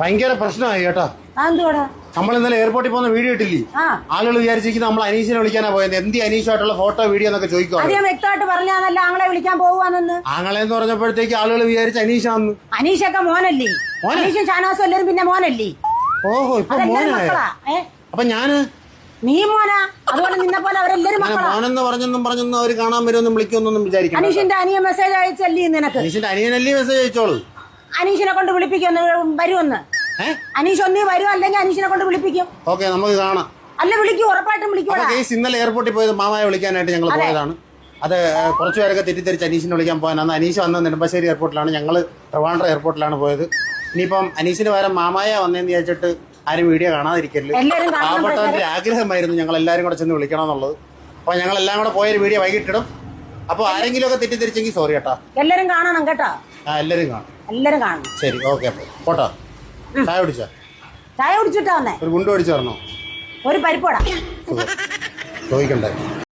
ഭയങ്കര പ്രശ്നമായി കേട്ടോ. നമ്മൾ ഇന്നലെ എയർപോർട്ടിൽ പോകുന്ന വീഡിയോ ഇട്ടില്ലേ? ആളുകൾ വിചാരിച്ചിരിക്കുന്നത് നമ്മൾ അനീഷിനെ വിളിക്കാനാ പോയത് എന്ത് അനീഷായിട്ടുള്ള ഫോട്ടോ വീഡിയോ എന്നൊക്കെ ചോദിക്കും വ്യക്തമായിട്ട് പറഞ്ഞാന്നല്ല ആങ്ങളെ വിളിക്കാൻ പോവാന്നെന്ന് ആങ്ങളെ എന്ന് പറഞ്ഞപ്പോഴത്തേക്ക് ആളുകൾ വിചാരിച്ച അനീഷാന്ന്. അനീഷൊക്കെ മോനല്ലേ? മോനെ? അനീഷും ഷാനവാസും എല്ലാരും പിന്നെ മോനല്ലേ? ഓഹോ ഇപ്പൊ മോനായ? അപ്പൊ ഞാൻ? നീ മോനാ? അതുപോലെ നിന്നെ പോലെ അവരെല്ലാരും മോനെന്ന് പറഞ്ഞെന്നും പറഞ്ഞൊന്നും അവർ കാണാൻ വരുമെന്നും വിളിക്കുമെന്നൊന്നും വിചാരിക്കും അനീഷിന്റെ അനിയൻ മെസ്സേജ് അയച്ചല്ലേ നിനക്ക്? അനീഷിന്റെ അനിയനല്ലേ മെസ്സേജ് അയച്ചോളൂ. അനീഷിനെ കൊണ്ട് വിളിപ്പിക്കുന്നു വരുമെന്ന്. അനീഷ് ഒന്നീ വരും അല്ലെങ്കിൽ അനീഷിനെ കൊണ്ട് വിളിപ്പിക്കും. ഓക്കെ നമുക്ക് കാണാം. അല്ല വിളിക്കും ഉറപ്പായിട്ടും വിളിക്കും കേസ് ഇന്നലെ എയർപോർട്ടിൽ പോയത് മാമായ വിളിക്കാനായിട്ട് ഞങ്ങൾ പോയതാണ്. അത് കുറച്ചു പേരൊക്കെ തെറ്റിദ്ധരിച്ച് അനീഷിനെ വിളിക്കാൻ പോകാൻ അന്ന് അനീഷ് വന്ന നെടുമ്പാശ്ശേരി എയർപോർട്ടിലാണ്. ഞങ്ങൾ ട്രിവാൻഡ്ര എയർപോർട്ടിലാണ് പോയത്. ഇനിയിപ്പം അനീഷിന് പകരം മാമായ വന്നതെന്ന് വിചാരിച്ചിട്ട് ആരും വീഡിയോ കാണാതിരിക്കരുത്. പാവപ്പെട്ടവരുടെ ആഗ്രഹമായിരുന്നു ഞങ്ങൾ എല്ലാവരും കൂടെ ചെന്ന് വിളിക്കണം എന്നുള്ളത് അപ്പോൾ ഞങ്ങൾ എല്ലാം കൂടെ പോയൊരു വീഡിയോ വൈകിട്ടിടും. അപ്പോൾ ആരെങ്കിലും ഒക്കെ തെറ്റിദ്ധരിച്ചെങ്കിൽ സോറി കേട്ടോ. എല്ലാവരും കാണണം കേട്ടോ. ആ എല്ലാവരും കാണും. എല്ലാരും കാണണം. ശരി ഓക്കെ അപ്പോൾ പോട്ടോ. ചായ കുടിച്ചോ? ചായ കുടിച്ചിട്ടാ വന്നേ. ഒരു ഗുണ്ടു അടിച്ചു പറഞ്ഞോ ഒരു പരിപ്പോടാ ചോദിക്കണ്ടേ?